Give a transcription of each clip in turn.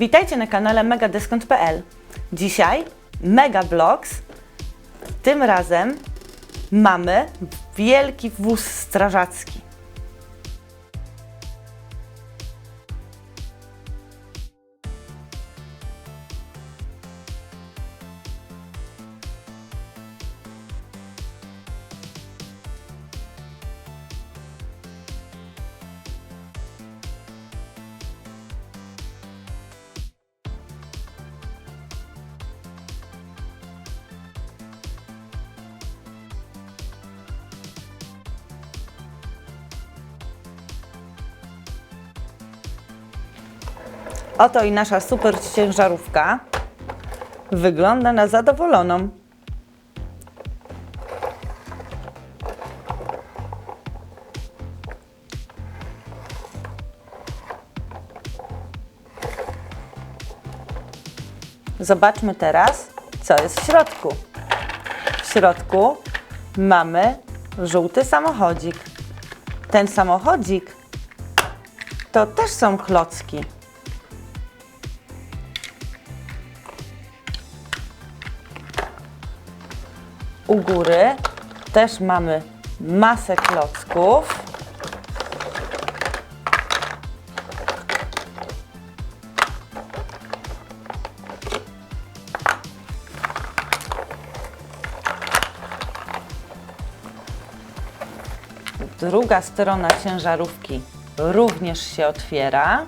Witajcie na kanale megadyskont.pl. Dzisiaj Mega Bloks. Tym razem mamy wielki wóz strażacki. Oto i nasza super ciężarówka. Wygląda na zadowoloną. Zobaczmy teraz, co jest w środku. W środku mamy żółty samochodzik. Ten samochodzik to też są klocki. U góry też mamy masę klocków. Druga strona ciężarówki również się otwiera.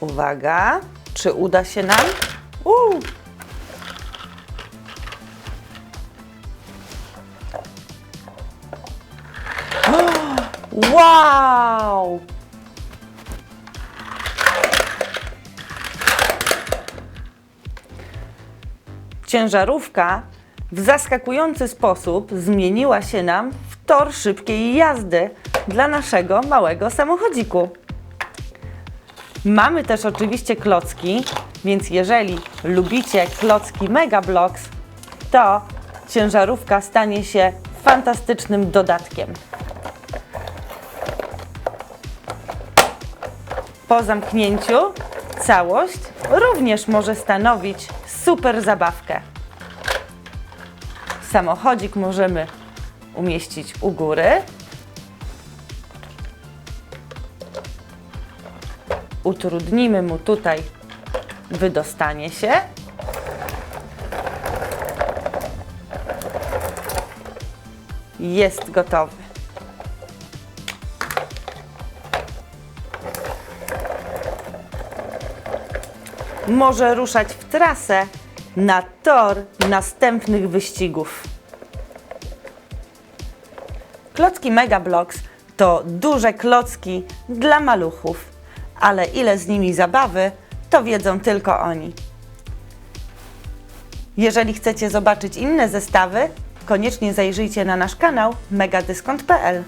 Uwaga, czy uda się nam? Uuu. Wow! Ciężarówka w zaskakujący sposób zmieniła się nam w tor szybkiej jazdy dla naszego małego samochodziku. Mamy też oczywiście klocki, więc jeżeli lubicie klocki Mega Blocks, to ciężarówka stanie się fantastycznym dodatkiem. Po zamknięciu całość również może stanowić super zabawkę. Samochodzik możemy umieścić u góry. Utrudnimy mu tutaj wydostanie się. Jest gotowy. Może ruszać w trasę na tor następnych wyścigów. Klocki Mega Bloks to duże klocki dla maluchów, ale ile z nimi zabawy, to wiedzą tylko oni. Jeżeli chcecie zobaczyć inne zestawy, koniecznie zajrzyjcie na nasz kanał megadyskont.pl.